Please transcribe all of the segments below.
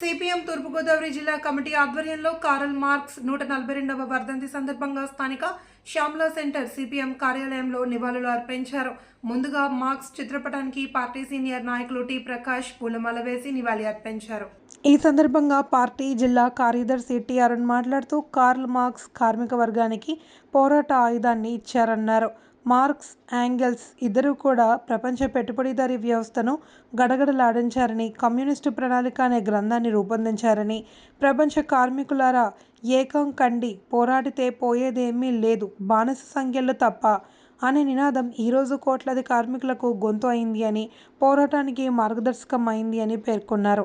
CPM తూర్పుగోదావరి జిల్లా committee ఆధ్వర్యంలో Karl marks నూట నలభై రెండవ వర్ధంతి సందర్భంగా స్థానిక శ్యామ్లా సెంటర్ సిపిఎం కార్యాలయంలో నివాళులు అర్పించారు. ముందుగా మార్క్స్ చిత్రపటానికి పార్టీ సీనియర్ నాయకులు టి ప్రకాష్ పూలమాల వేసి నివాళి అర్పించారు. ఈ సందర్భంగా పార్టీ జిల్లా కార్యదర్శి టి అరుణ్ మాట్లాడుతూ కార్ల్ మార్క్స్ కార్మిక వర్గానికి పోరాట ఆయుధాన్ని ఇచ్చారన్నారు. మార్క్స్ యాంగెల్స్ ఇద్దరూ కూడా ప్రపంచ పెట్టుబడిదారీ వ్యవస్థను గడగడలాడించారని కమ్యూనిస్టు ప్రణాళిక అనే గ్రంథాన్ని రూపొందించారని ప్రపంచ కార్మికులారా ఏకం కండి పోరాడితే పోయేదేమీ లేదు బానిస సంఖ్యలు తప్ప అనే నినాదం ఈరోజు కోట్లాది కార్మికులకు గొంతు అయింది అని పోరాటానికి మార్గదర్శకం అయింది అని పేర్కొన్నారు.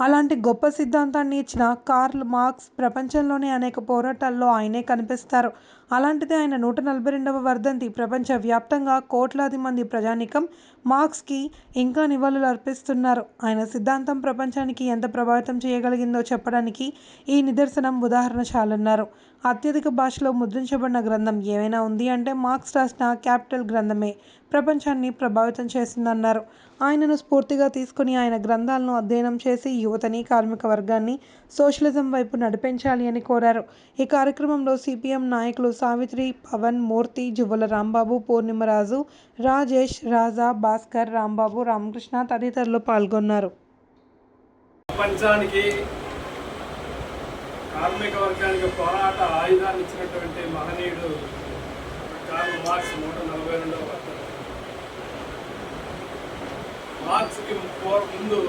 అలాంటి గొప్ప సిద్ధాంతాన్ని ఇచ్చిన కార్ల్ మార్క్స్ ప్రపంచంలోనే అనేక పోరాటాల్లో ఆయనే కనిపిస్తారు. అలాంటిది ఆయన నూట నలభై రెండవ వర్ధంతి ప్రపంచవ్యాప్తంగా కోట్లాది మంది ప్రజానికం మార్క్స్కి ఇంకా నివాళులు అర్పిస్తున్నారు. ఆయన సిద్ధాంతం ప్రపంచానికి ఎంత ప్రభావితం చేయగలిగిందో చెప్పడానికి ఈ నిదర్శనం ఉదాహరణ చాలన్నారు అత్యధిక భాషలో ముద్రించబడిన గ్రంథం ఏమైనా ఉంది అంటే మార్క్స్ రాసిన క్యాపిటల్ గ్రంథమే ప్రపంచాన్ని ప్రభావితం చేసిందన్నారు. ఆయనను స్ఫూర్తిగా తీసుకుని ఆయన గ్రంథాలను అధ్యయనం చేసి యువతని కార్మిక వర్గాన్ని సోషలిజం వైపు నడిపించాలి అని కోరారు. ఈ కార్యక్రమంలో సిపిఎం నాయకులు సావిత్రి పవన్ మూర్తి జువ్వల రాంబాబు పూర్ణిమరాజు రాజేష్ రాజా భాస్కర్ రాంబాబు రామకృష్ణ తదితరులు పాల్గొన్నారు. ప్రపంచానికి కార్మిక వర్గానికి పోరాట ఆయుధాన్ని ఇచ్చినటువంటి మహనీయుడు కార్ల్ మార్క్స్ నూట నలభై రెండవ వర్ధంతి మార్క్స్కి ముందు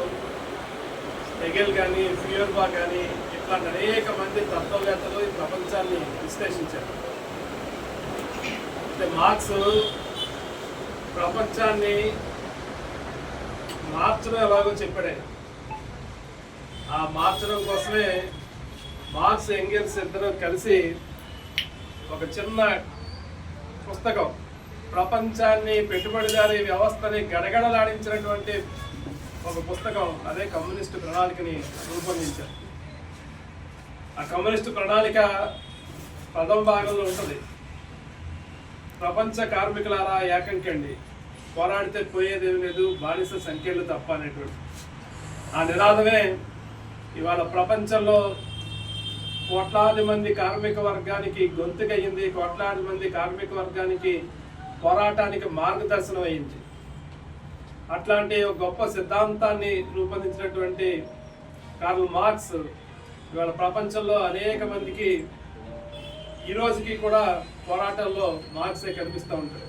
హెగెల్ కానీ ఫియోర్బా కానీ ఇట్లాంటి అనేక మంది తత్వవేత్తలు ఈ ప్రపంచాన్ని విశ్లేషించారు. అంటే మార్క్స్ ప్రపంచాన్ని మార్చడం ఎలాగో చెప్పాడే ఆ మార్చడం కోసమే మార్క్స్ ఎంగిల్స్ ఇద్దరు కలిసి ఒక చిన్న పుస్తకం ప్రపంచాన్ని పెట్టుబడిదారీ వ్యవస్థని గడగడలాడించినటువంటి ఒక పుస్తకం అదే కమ్యూనిస్టు ప్రణాళికని రూపొందించారు. ఆ కమ్యూనిస్టు ప్రణాళిక ప్రథమ భాగంలో ఉంటుంది. ప్రపంచ కార్మికులారా ఏకంకండి. పోరాడితే పోయేదేమి లేదు బానిస సంఖ్యలు తప్ప అనేటువంటి ఆ నినాదమే ఇవాళ ప్రపంచంలో కోట్లాది మంది కార్మిక వర్గానికి గొంతుకయ్యింది కోట్లాది మంది కార్మిక వర్గానికి పోరాటానికి మార్గదర్శనం అయింది అట్లాంటి ఒక గొప్ప సిద్ధాంతాన్ని రూపొందించినటువంటి కార్ల్ మార్క్స్ ఇవాళ ప్రపంచంలో అనేక మందికి ఈరోజుకి కూడా పోరాటంలో మార్క్సే కనిపిస్తూ ఉంటాడు